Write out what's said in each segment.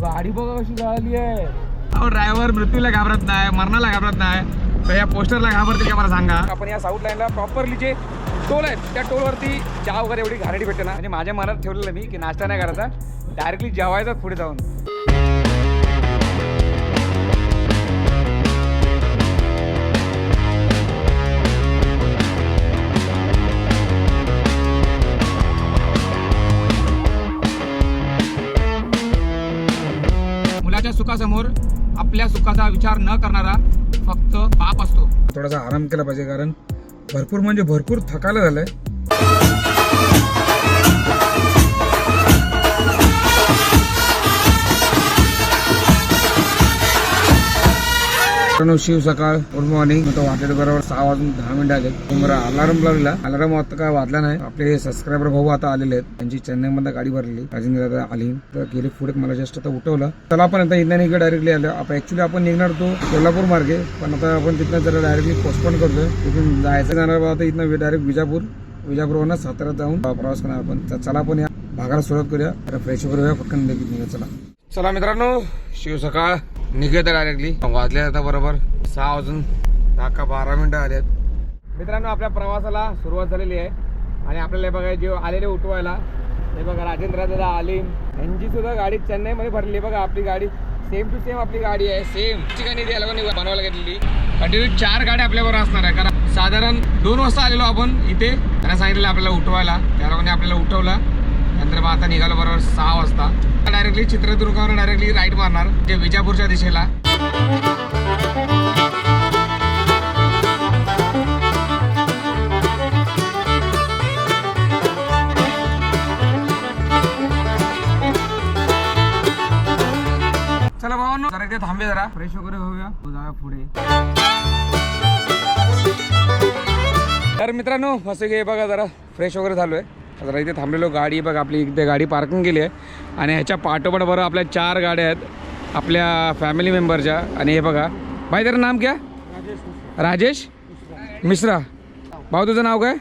गाडी बघा कशी जळाली आहे. अहो ड्रायव्हर मृत्यूला घाबरत नाही मरणाला घाबरत नाही. तर या पोस्टरला घाबरते का मला सांगा? आपण या साऊथ लाईनला प्रॉपरली जे टोल आहेत त्या टोलवरती चहा वगैरे एवढी घाणेरडी भेटते ना. म्हणजे माझ्या मनात ठेवलेलं मी की नाश्ता नाही करायचा डायरेक्टली जेवायचा पुढे जाऊन. सुखासमोर आपल्या सुखाचा विचार न करणारा फक्त पाप असतो. थोडासा आराम केला पाहिजे कारण भरपूर म्हणजे भरपूर थकायला झालंय. मित्रांनो, शिव सकाळ गुड मॉर्निंग आता वाटेल बरोबर सहा वाजून दहा मिनिटं आले. तुम्हाला अलार्म लागला. अलार्म आता काय वाजला नाही. आपले सबस्क्रायबर भाऊ आता आलेले आहेत. त्यांची चेन्नई मध्ये गाडी भरली. राजेंद्र दादा आली. तर गेले पुढे. मला जस्ट आता उठवलं. चला आपण आता इथं इकडे डायरेक्टली आलो. आपण ऍक्च्युली आपण निघणार तो कोल्हापूर मार्गे. पण आता आपण तिथनं जरा डायरेक्टली पोस्टपोन करतोय. तिथून जायचं जाणार आता इथनं डायरेक्ट विजापूर. विजापूरवरनं साताऱ्यात जाऊन प्रवास करणार आपण. चला आपण या भागाला सुरुवात करूया. फ्रेश करूया पटकन निघूया. चला. चला मित्रांनो शिव सकाळ निघत डायरेक्टली वाजले आता बरोबर सहा वाजून दहा का बारा मिनिटं आलेत मित्रांनो आपल्या प्रवासाला सुरुवात झालेली आहे. आणि आपल्याला हे बघा जे आलेले उठवायला. हे बघा राजेंद्र दादा आलीम यांची सुद्धा गाडी चेन्नईमध्ये भरली. आहे. बघा आपली गाडी सेम टू सेम आपली गाडी आहे. सेम ठिकाणी द्यायला कोणी बनवायला घेतलेली. कंटिन्यू चार गाड्या आपल्याबरोबर असणार आहे. कारण साधारण दोन वाजता आलेलो आपण इथे. त्यांना सांगितलं आपल्याला उठवायला. त्या लोकांनी आपल्याला उठवलं. नंतर मग आता निघालो बरोबर सहा वाजता. डायरेक्टली चित्रदुर्गावर डायरेक्टली राईट मारणार जे विजापूरच्या दिशेला. चला भावांनो जरा इथे थांबे जरा. फ्रेश वगैरे होऊया. हो, जाऊया पुढे. तर मित्रांनो मस्त हे बघा जरा. फ्रेश वगैरे झालो आहे जरा इथे थांबलेलो गाडी बघा आपली इथे गाडी पार्किंग केली आहे. आणि ह्याच्या पाठोपाठ बरोबर आपल्या चार गाड्या आहेत आपल्या फॅमिली मेंबरच्या आणि हे बघा भाई तेरा नाम क्या? राजेश मिश्रा. भाऊ तुझं नाव काय?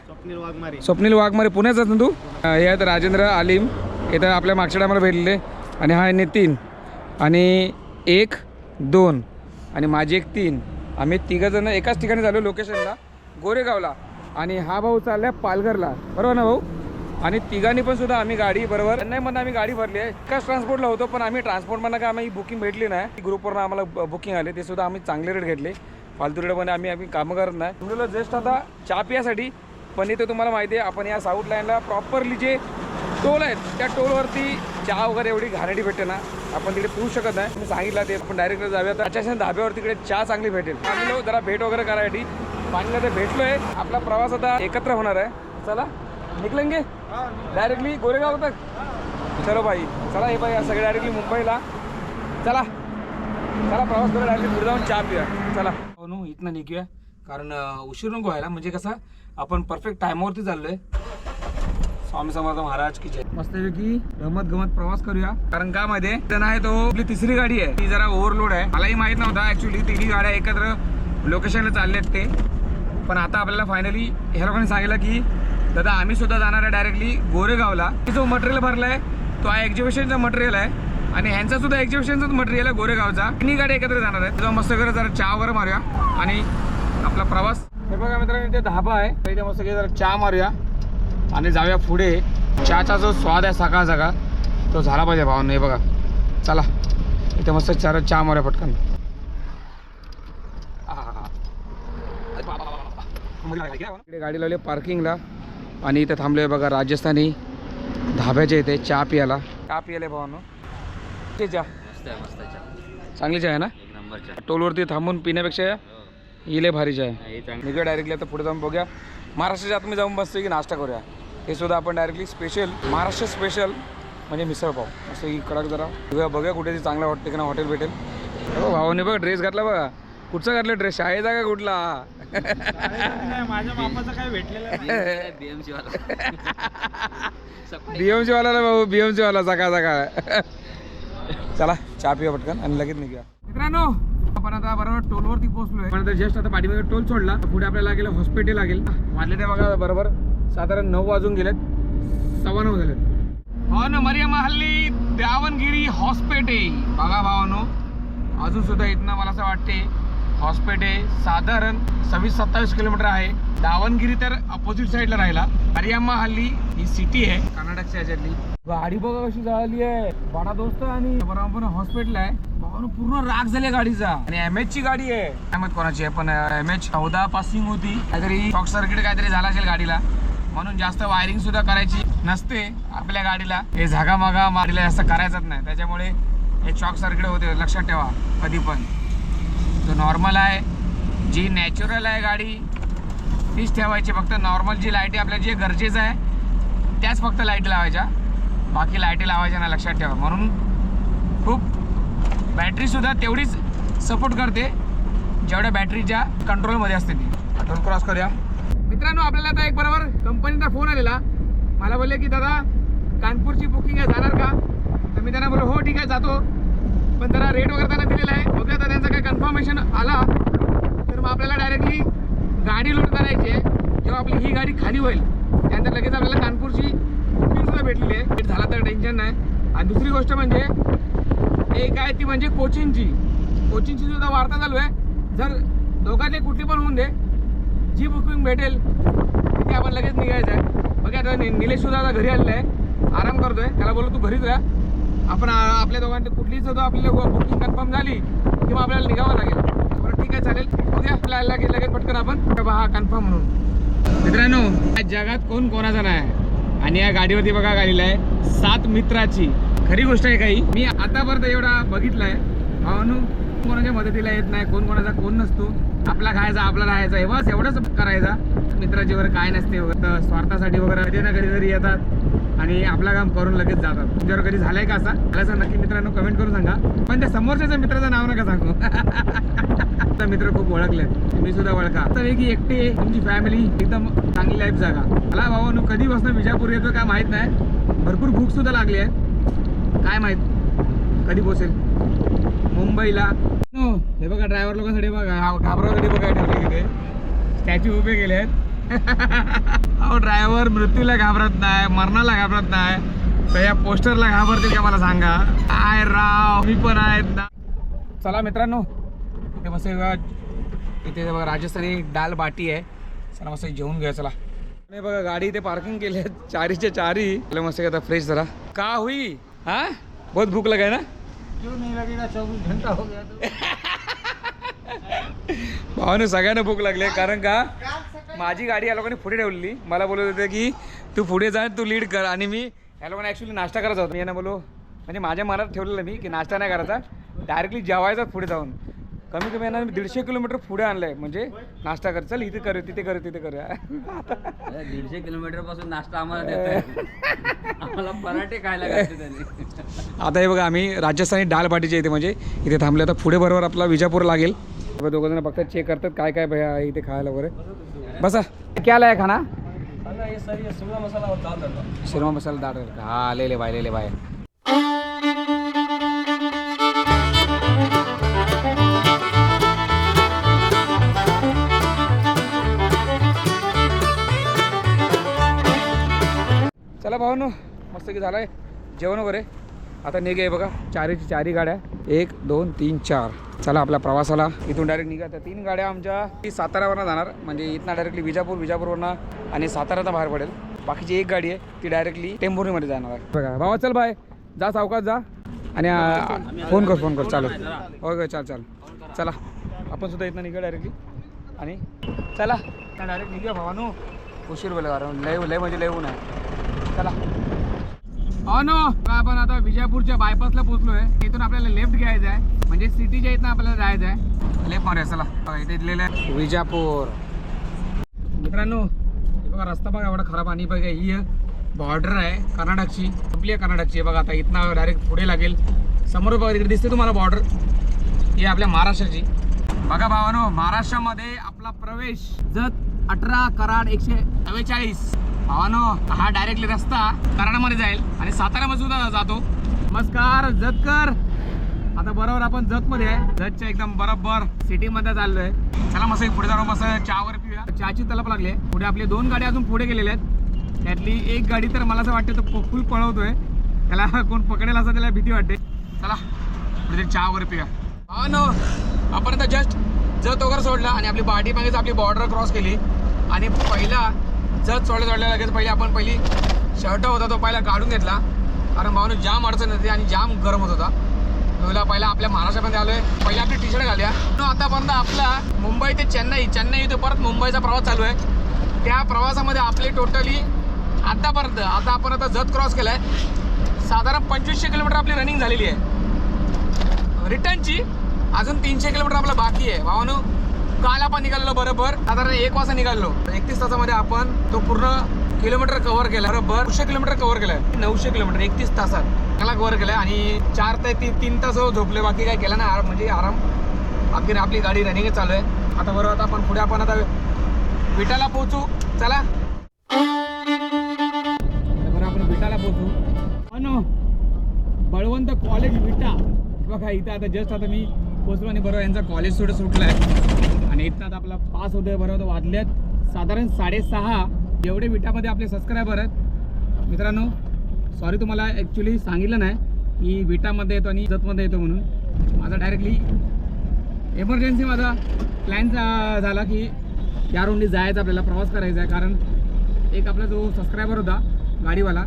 स्वप्नील वाघमारे. पुण्याचाच ना तू? हे आहेत राजेंद्र आलिम. इथं आपल्या मागच्या टायमाला भेटलेले. आणि हा आहे नितीन. आणि एक दोन आणि माझी एक तीन. आम्ही तिघंजण एकाच ठिकाणी झालो लोकेशनला गोरेगावला. आणि हा भाऊ चाललाय पालघरला. बरोबर ना भाऊ? आणि तिघांनी पण सुद्धा आम्ही गाडी बरोबर? चेन्नईमधनं आम्ही गाडी भरली आहे. एकाच ट्रान्सपोर्टला होतो पण आम्ही ट्रान्सपोर्टमधनं काय आम्ही बुकिंग भेटली नाही. ग्रुपवरनं आम्हाला बुकिंग आले. ते सुद्धा आम्ही चांगले रेट घेतले. फालतू रेटमध्ये आम्ही आम्ही कामं करत नाही. तुम्हाला जस्ट आता चहा पियासाठी पण इथे तुम्हाला माहिती आहे आपण या साऊथ लाईनला प्रॉपरली जे टोल आहेत त्या टोलवरती चहा वगैरे एवढी घाणेरडी भेटते ना आपण तिकडे पिऊ शकत नाही. तुम्ही सांगितलं ते आपण डायरेक्ट जाऊया. तर त्याच्या धाब्यावर तिकडे चहा चांगली भेटेल. आम्ही जरा भेट वगैरे करायसाठी पाणी भेटलो भेटलोय. आपला प्रवास आता एकत्र होणार आहे. चला. निकलेंगे? डायरेक्टली गोरेगाव तक? चलो भाई चला हे भाई सगळे डायरेक्टली मुंबईला. चला चला प्रवास करू डायरेक्टली पुढे जाऊन चहा पिया चला. हो इथनं निघूया. कारण उशीर नको व्हायला. म्हणजे कसं आपण परफेक्ट टायमावरती चाललोय. स्वामी समर्थ महाराज की जय. मस्तपैकी गमत गमत प्रवास करूया. कारण का मध्ये त्यांना आहे तो आपली तिसरी गाडी आहे. ती जरा ओव्हरलोड आहे. मलाही माहीत नव्हता ऍक्च्युली तिन्ही गाड्या एकत्र लोकेशनला चालल्यात ते. पण आता आपल्याला फायनली ह्या लोकांनी सांगितलं की दादा आम्ही सुद्धा जाणार आहे डायरेक्टली गोरेगावला. जो मटेरियल भरलाय तो हा एक्झिबिशनचा मटेरियल आहे. आणि ह्यांचा सुद्धा एक्झिबिशनचाच मटेरियल आहे गोरेगावचा. तिन्ही गाडी एकत्र जाणार आहेत. तेव्हा मस्त करत जरा चहा वगैरे मारूया. आणि आपला प्रवास. हे बघा मित्रांनो इथे धाबा आहे. तर इथे मस्त जरा चहा मारूया. आणि जाऊया पुढे. चहाचा जो स्वाद आहे सकाळ सकाळ तो झाला पाहिजे भावांना हे बघा. चला इथे मस्त चार चहा मारूया पटकन. इकडे गाडी लावली पार्किंगला. आणि इथे थांबलोय बघा राजस्थानी धाब्याच्या इथे चहा पियाला चहा पियाले भावांनो ते चहा मस्त आहे मस्त आहे चहा. चांगली चहा आहे ना? टोलवरती थांबून पिण्यापेक्षा हिले भारी चहा आहे. हा, हे निघूया डायरेक्टली आता पुढे जाऊन बघूया. महाराष्ट्राच्या आत मी जाऊन बसतो की नाश्ता करूया? हे सुद्धा आपण डायरेक्टली स्पेशल महाराष्ट्र स्पेशल म्हणजे मिसळपाव असं की कडक जरा. बघूया कुठे चांगलं वाटतं की ना हॉटेल भेटेल. हो भावाने बघा ड्रेस घातला बघा. कुठचा घातलं ड्रेस शाळेचा का कुठला? माझ्या मामाचं काय भेटलेलं बीएमसी वाला बीएमसी वाला ना भाऊ बीएमसी वाला सकाळ सकाळ. चला चहा पिवा पटकन आणि लगेच निघा मित्रांनो आपण आता बरोबर टोलवरती पोहोचलोय. पण आता जस्ट आता पाठीमध्ये टोल सोडला. पुढे आपल्याला लागेल हॉस्पिटल लागेल. वाजले ते बघा बरोबर. साधारण नऊ वाजून गेलेत. सव्वा नऊ झालेत. हो भावानो मरियम हल्ली दावणगिरी हॉस्पिटल बघा भावानो अजून सुद्धा इथनं मला असं वाटते हॉस्पिटे साधारण सव्वीस सत्तावीस किलोमीटर आहे. दावणगिरी तर अपोजिट साईडला राहिला. हरियामा हल्ली ही सिटी आहे. कर्नाटकच्या ह्याच्यातली गाडी बघा कशी झाली आहे. बडा दोस्त आणि बरोबर हॉस्पिटल आहे. पूर्ण राग झाले गाडीचा. आणि एम एच ची गाडी आहे. अहमद कोणाची आहे पण एम एच चौदा पासिंग होती. काहीतरी शॉर्ट सर्किट काहीतरी झाला असेल गाडीला. म्हणून जास्त वायरिंग सुद्धा करायची नसते आपल्या गाडीला. हे झागा मागा मारीला जास्त करायचंच नाही. त्याच्यामुळे हे शॉर्ट सर्किट होते लक्षात ठेवा. कधी पण. जो नॉर्मल आहे. जी नॅचरल आहे गाडी तीच ठेवायची. फक्त नॉर्मल जी लाईटी आपल्या जे गरजेचं आहे त्याच फक्त लाईटी लावायच्या. बाकी लाईटी लावायच्या ना लक्षात ठेवा. म्हणून खूप बॅटरीसुद्धा तेवढीच सपोर्ट करते जेवढ्या बॅटरीच्या कंट्रोलमध्ये असते ती. टोल क्रॉस करूया. मित्रांनो आपल्याला आता एक बरोबर कंपनीचा फोन आलेला. मला बोलले की दादा कानपूरची बुकिंग आहे जाणार का? तर मी त्यांना बोललो हो ठीक आहे जातो. पण जरा रेट वगैरे त्यांना दिलेला आहे. बघूया आता त्यांचं काही कन्फर्मेशन आला तर मग आपल्याला डायरेक्टली गाडी लोड करायची आहे. जेव्हा आपली ही गाडी खाली होईल त्यानंतर लगेच आपल्याला कानपूरची बुकिंगसुद्धा भेटलेली आहे. भेट झाला तर टेन्शन नाही. आणि दुसरी गोष्ट म्हणजे एक आहे ती म्हणजे कोचिंगची कोचिंगची सुद्धा वार्ता चालू आहे. जर दोघांनी कुठली पण होऊन दे जी बुकिंग भेटेल तिथे आपण लगेच निघायचं आहे. बघा आता निलेशसुद्धा आता घरी आलेला आहे. आराम करतोय. त्याला बोलू तू घरीच राहा. आपण आपल्या दोघांची कुठलीच जो आपल्याला बुकिंग कन्फर्म झाली की मग आपल्याला निघावं लागेल. बरं ठीक आहे चालेल. बघूया आपल्याला लगेच लगेच पटकन आपण. बाबा हा कन्फर्म म्हणून. मित्रांनो या जगात कोण कोणाचा नाही? आणि या गाडीवरती बघा गाडीला आहे सात मित्राची. खरी गोष्ट आहे काही मी आतापर्यंत एवढा बघितलाय. भावानू कोणाच्या मदतीला येत नाही कोण कोणाचा कोण नसतो. आपला खायचा आपला राहायचा हे बस एवढंच करायचा. मित्राची वगैरे काय नसते वगैरे स्वार्थासाठी वगैरे कधी ना कधीतरी येतात. आणि आपलं काम करून लगेच जातात. तुमच्यावर कधी झालंय का असा? मला असं नक्की मित्रांनो कमेंट करून सांगा. पण त्या समोरच्या मित्राचं नाव नका सांगू. आता मित्र खूप ओळखलेत. मी सुद्धा ओळखा. तर की एकटे तुमची फॅमिली एकदम चांगली लाईफ जागा. मला भावानू कधी बसणं विजापूर येतो काय माहीत नाही. भरपूर भूक सुद्धा लागली आहे. काय माहीत? कधी पोचेल? मुंबईला. हो, हे बघा ड्रायव्हर लोकांसाठी बघा. हा घाबरासाठी बघा ठेवले तिथे. स्टॅच्यू उभे केले आहेत. अहो ड्रायव्हर मृत्यूला घाबरत नाही मरणाला घाबरत नाही. तर या पोस्टरला घाबरतील का मला सांगा? काय राव मी पण आहेत ना चला मित्रांनो इथे मस्त इथे बघा राजस्थानी दाल बाटी आहे. चला मस्त जेवून घ्या चला. नाही बघा गाडी इथे पार्किंग केली आहे चारीच्या चारी. मस्त आता फ्रेश जरा. का हुई? हा? बहुत भूक लगाय ना? चौबीस घंटा हो गया भावाने सगळ्यांना भूक लागली कारण का? माझी गाडी या लोकांनी पुढे ठेवलेली. मला बोलत होते की तू पुढे जा तू लीड कर. आणि मी या लोकांना ॲक्च्युली नाश्ता करायचा होता. मी यांना बोलो म्हणजे माझ्या मनात ठेवलेलं मी की नाश्ता नाही करायचा. डायरेक्टली जेवायचा पुढे जाऊन. कमी कमी यांना मी दीडशे किलोमीटर पुढे आणलंय. म्हणजे नाश्ता कर चल इथे करू तिथे करू तिथे करूया दीडशे किलोमीटरपासून नाश्ता आम्हाला पराठे खायला आता हे बघा आम्ही राजस्थानी डाल बाटीच्या इथे म्हणजे इथे थांबले. आता पुढे बरोबर आपला विजापूर लागेल. दोघं जण बघतात चेक करतात काय काय आहे इथे खायला वगैरे. बसा. क्या लाया खाना? शिरमा मसाला. हा ले ले बाय ले ले बाय चला भावानो मस्त की झालाय. जेवण वगैरे. आता निघे बघा चारीची चारी गाड्या. एक दोन तीन चार. चला आपल्या प्रवासाला. इथून डायरेक्ट निघा. त्या तीन गाड्या आमच्या ती साताऱ्यावरनं जाणार. म्हणजे इथनं डायरेक्टली विजापूर विजापूरवरनं आणि साताऱ्याचा बाहेर पडेल. बाकीची एक गाडी आहे ती डायरेक्टली टेंभुर्णीमध्ये जाणार आहे. बघा भावा चल बाय. जा सावकाश जा. आणि फोन कर फोन कर. चालू. ओके चाल चाल. चला. आपण सुद्धा इथनं निघा डायरेक्टली आणि चला. डायरेक्ट निघा भावानो. उशीर बोला कारण लय लय म्हणजे लय ऊन आहे. चला. हो नो. आपण आता विजयपूरच्या बायपासला पोहोचलोय. इथून आपल्याला लेफ्ट घ्यायचं आहे. म्हणजे सिटीच्या इथनं आपल्याला जायचं आहे. लेफ्ट मारूया चला. बघा, इथे दिलेलं आहे. विजापूर. मित्रांनो हे बघा रस्ता बघा एवढा खराब आणि बघा ही बॉर्डर आहे कर्नाटकची. आपली आहे कर्नाटकची. आहे बघा आता इथनं डायरेक्ट पुढे लागेल. समोर बघा तिकडे दिसते तुम्हाला बॉर्डर ही आपल्या महाराष्ट्राची. बघा भावानो महाराष्ट्रामध्ये आपला प्रवेश जत अठरा कराड एकशे चव्वेचाळीस. हो भावानो हा डायरेक्टली रस्ता कराडामध्ये जाईल आणि साताऱ्यामध्ये सुद्धा जातो. नमस्कार जतकर आता बरोबर आपण जतमध्ये आहे. जतच्या एकदम बरोबर सिटीमध्ये चाललोय. चला मस्त पुढे जाऊन मस्त चहावर पिऊया. चहाची तलप लागली आहे. पुढे आपले दोन गाड्या अजून पुढे गेलेल्या आहेत. त्यातली एक गाडी तर मला असं वाटतं तो फुल पळवतोय. त्याला कोण पकडेल असं त्याला भीती वाटते. चला पुढे चहावर पिऊया. हो हा न. आपण आता जस्ट जत वगैरे सोडला आणि आपली पाठी मागेच आपली बॉर्डर क्रॉस केली. आणि पहिला जत सोडल्या सोडल्या लगेच पहिले आपण पहिली शर्ट होता तो पहिला काढून घेतला. कारण भावानं जाम अडचण येते आणि जाम गरम होत होता. तुला पहिला आपल्या महाराष्ट्रामध्ये आलोय. पहिले आपली टी शर्ट घालूया आतापर्यंत आपला मुंबई ते चेन्नई चेन्नई ते परत मुंबईचा प्रवास चालू आहे. त्या प्रवासामध्ये आपली टोटली आतापर्यंत आता आपण आता जत क्रॉस केलाय. साधारण पंचवीसशे किलोमीटर आपली रनिंग झालेली आहे. रिटर्नची अजून तीनशे किलोमीटर आपला बाकी आहे. भावानू काल आपण निघालेलो बरोबर. साधारण एक वाजता निघालो एकतीस तासामध्ये आपण तो पूर्ण किलोमीटर कव्हर केला बरोबर. नऊशे किलोमीटर कव्हर केलाय. नऊशे किलोमीटर एकतीस तासात. चांगला कव्हर केलाय आणि चार ते तीन तीन तास झोपले बाकी काय केलं ना आराम म्हणजे आराम. आपली आपली गाडी रनिंग चालू आहे. आता बरोबर आता आपण पुढे आपण आता विटाला पोहोचू. चला. बरं आपण विटाला पोहोचू. अनो बळवंत कॉलेज विटा. बघा इथं आता जस्ट आता मी पोचलो आणि बरोबर यांचा कॉलेज सुद्धा सुटला आहे आणि इथं आपला पास होतोय बरोबर वाजल्यात साधारण साडेसहा एवढे विटामध्ये आपले सबस्क्रायबर आहेत. मित्रांनो सॉरी तुम्हाला ॲक्च्युली सांगितलं नाही. की विटामध्ये येतो आणि जतमध्ये येतो म्हणून. माझा डायरेक्टली एमर्जन्सी माझा प्लॅन झाला की या रोडनी जायचं आपल्याला प्रवास करायचा आहे. कारण एक आपला जो सबस्क्रायबर होता गाडीवाला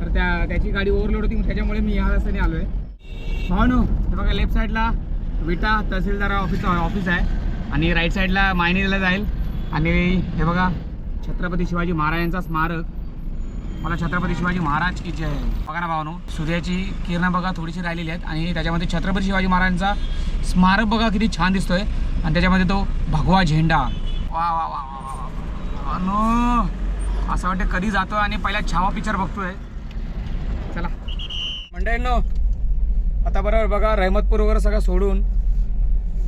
तर त्या त्याची गाडी ओव्हरलोड होती त्याच्यामुळे मी ह्या रस्त्याने आलो आहे भावनो हे बघा लेफ्ट साईडला विटा तहसीलदार ऑफिस ऑफिस आहे. आणि राईट साईडला मायनीला जाईल. आणि हे बघा छत्रपती शिवाजी महाराजांचा स्मारक. मला छत्रपती शिवाजी महाराज की जय. बघा ना भावनो सूर्याची किरणं बघा थोडीशी राहिलेली आहेत. आणि त्याच्यामध्ये छत्रपती शिवाजी महाराजांचा स्मारक बघा किती छान दिसतोय. आणि त्याच्यामध्ये तो भगवा झेंडा. वा वा वा वा वा असं वाटतं कधी जातो आणि पहिला छावा पिक्चर बघतोय. चला. मंडळींनो आता बरोबर बघा रहमतपूर वगैरे सगळं सोडून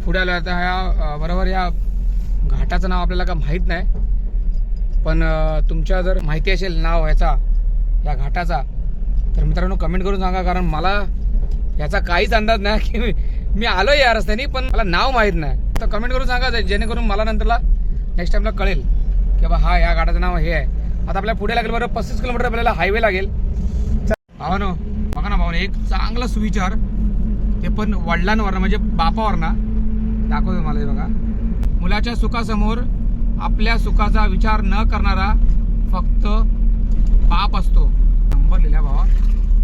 पुढे आलो आता ह्या बरोबर या घाटाचं नाव आपल्याला का माहीत नाही पण तुमच्या जर माहिती असेल नाव ह्याचा या घाटाचा तर मित्रांनो कमेंट करून सांगा कारण मला याचा काहीच अंदाज नाही की मी- मी आलो या रस्त्याने पण मला नाव माहीत नाही. तर कमेंट करून सांगा जेणेकरून मला नंतरला नेक्स्ट टाइमला कळेल की बाबा हा या घाटाचं नाव हे आहे. आता आपल्या पुढे लागेल बरोबर पस्तीस किलोमीटर आपल्याला हायवे लागेल. भावानो बघा ना भावानो एक चांगला सुविचार ते पण वडिलांवरनं म्हणजे बापावरनं दाखवतो मला बघा. मुलाच्या सुखासमोर आपल्या सुखाचा विचार न करणारा फक्त बाप असतो. नंबर लिहिला भावा.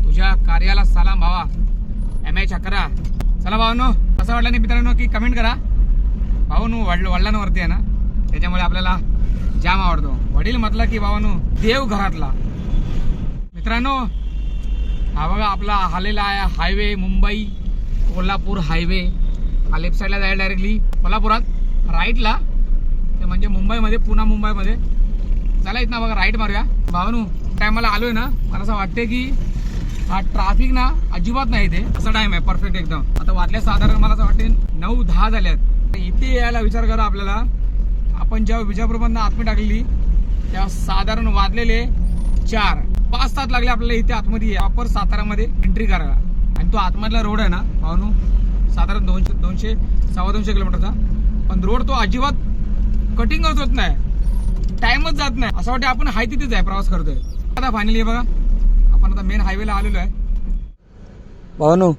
तुझ्या कार्याला सलाम भावा. एम एच अकरा चला भावानो कसं वाटलं नाही मित्रांनो की कमेंट करा. भाऊनो वडील वडिलांवरती आहे ना? त्याच्यामुळे आपल्याला जाम आवडतो. वडील म्हटलं की भावानू देव घरातला. मित्रांनो हा बघा आपला आलेला आहे हायवे मुंबई कोल्हापूर हायवे. हा लेफ्ट साईडला जायला डायरेक्टली कोल्हापुरात राईटला ते म्हणजे मुंबईमध्ये पुन्हा मुंबईमध्ये. चला इथं बघा राईट मारूया. भावनू टायमाला आलोय ना मला असं वाटते की हा ट्राफिक ना अजिबात नाही इथे. असा टाइम आहे परफेक्ट एकदम. आता वाटल्या साधारण मला असं वाटते नऊ दहा झाल्यात इथे यायला विचार करा आपल्याला. आपण जेव्हा विजापूरमधनं आतमध्ये टाकलेली तेव्हा साधारण वाजलेले चार. पाच तास लागले आपल्याला इथे आतमध्ये प्रॉपर सातारामध्ये एंट्री करायला. आणि तो आतमधला रोड आहे ना भावनू? साधारण दोनशे दोनशे सव्वा दोनशे किलोमीटरचा. पण रोड तो अजिबात कटिंगच होत नाही. टाइमच जात नाही. असं वाटतं आपण हाय तिथेच आहे प्रवास करतोय. आता फायनली बघा. आपण आता मेन हायवेला आलेलो आहे. भावानो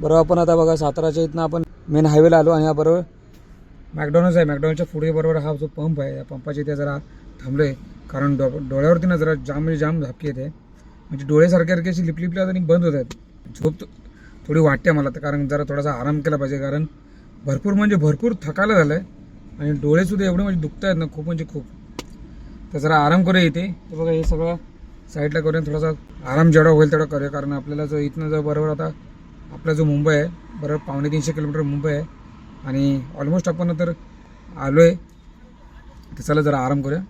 बरोबर आपण आता बघा साताराच्या इथनं आपण मेन हायवेला आलो आणि हा बरोबर मॅकडॉनल्ड्स आहे मॅकडॉनल्डच्या पुढे बरोबर हा जो पंप आहे या पंपाच्या इथे जरा थांबलोय. कारण डो डोळ्यावरती ना जरा जाम म्हणजे जाम झापकी येते. म्हणजे डोळेसारखे सारखे अशी लिपलिपल्या आणि बंद होत आहेत झोप थोडी वाटते मला तर कारण जरा थोडासा आराम केला पाहिजे कारण भरपूर म्हणजे भरपूर थकायला झालं आहे आणि डोळेसुद्धा एवढे म्हणजे दुखत आहेत ना खूप म्हणजे खूप. तर जरा आराम करूया इथे. तर बघा हे सगळं साईडला करूया थोडासा आराम जेवढा होईल तेवढा करूया कारण आपल्याला जो इथनं जो बरोबर आता आपला जो मुंबई आहे बरोबर पावणे तीनशे किलोमीटर मुंबई आहे. आणि ऑलमोस्ट आपण तर आलो आहे तर चला जरा आराम करूया.